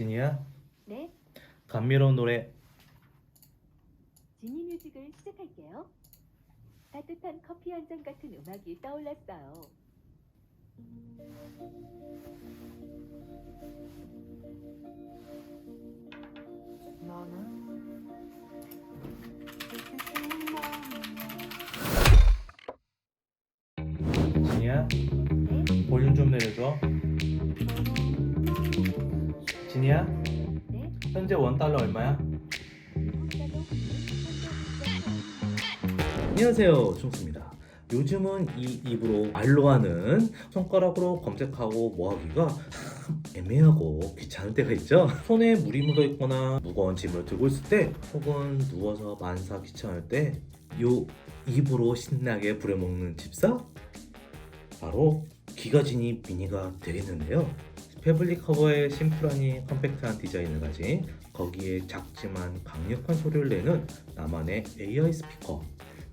진이야, 네, 감미로운 노래 지니 뮤직을 시작할게요. 따뜻한 커피 한 잔 같은 음악이 떠올랐어요. 진이야, 네, 볼륨 좀 내려줘. 진이야, 네, 현재 원 달러 얼마야? 안녕하세요, 충수입니다. 요즘은 이 입으로 말로 하는 손가락으로 검색하고 뭐 하기가 참 애매하고 귀찮을 때가 있죠. 손에 물이 묻어 있거나 무거운 짐을 들고 있을 때, 혹은 누워서 만사 귀찮을 때, 요 입으로 신나게 부려먹는 집사? 바로 기가지니 미니가 되겠는데요. 패블릭 커버에 심플하니 컴팩트한 디자인을 가진 거기에 작지만 강력한 소리를 내는 나만의 AI 스피커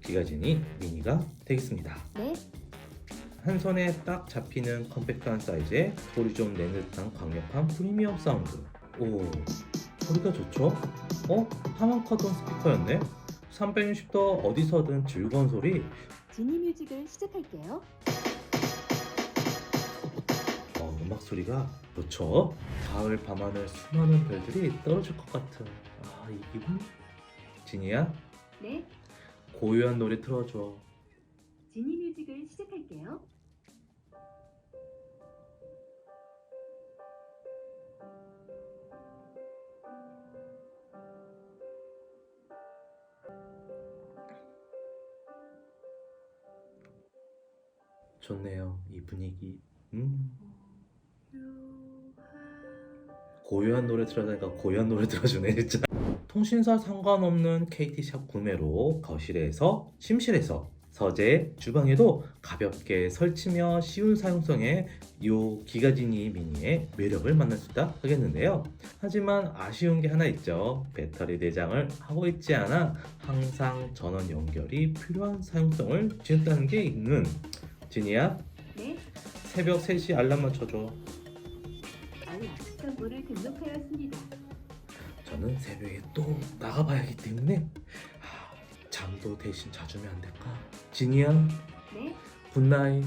기가지니 미니가 되겠습니다. 네, 한 손에 딱 잡히는 컴팩트한 사이즈에 소리 좀 내는 듯한 강력한 프리미엄 사운드. 오, 소리가 좋죠? 어? 하만 커던 스피커였네? 360도 어디서든 즐거운 소리. 지니 뮤직을 시작할게요. 음악 소리가 좋죠? 가을 밤하늘 수많은 별들이 떨어질 것 같은 아, 이 기분? 진이야, 네, 고요한 노래 틀어줘. 지니 뮤직을 시작할게요. 좋네요, 이 분위기. 음. 고요한 노래 틀어다니까 고요한 노래 들어주네 진짜. 통신사 상관없는 KT샵 구매로 거실에서 침실에서 서재 주방에도 가볍게 설치며 쉬운 사용성에 요 기가지니 미니의 매력을 만날 수 있다 하겠는데요. 하지만 아쉬운 게 하나 있죠. 배터리 내장을 하고 있지 않아 항상 전원 연결이 필요한 사용성을 지녔다는 게 있는. 진이야? 네, 새벽 3시 알람 맞춰줘 정보를 등록하였습니다. 저는 새벽에 또 나가봐야 하기 때문에 하, 잠도 대신 자주면 안 될까? 진이야, 네, 굿나잇.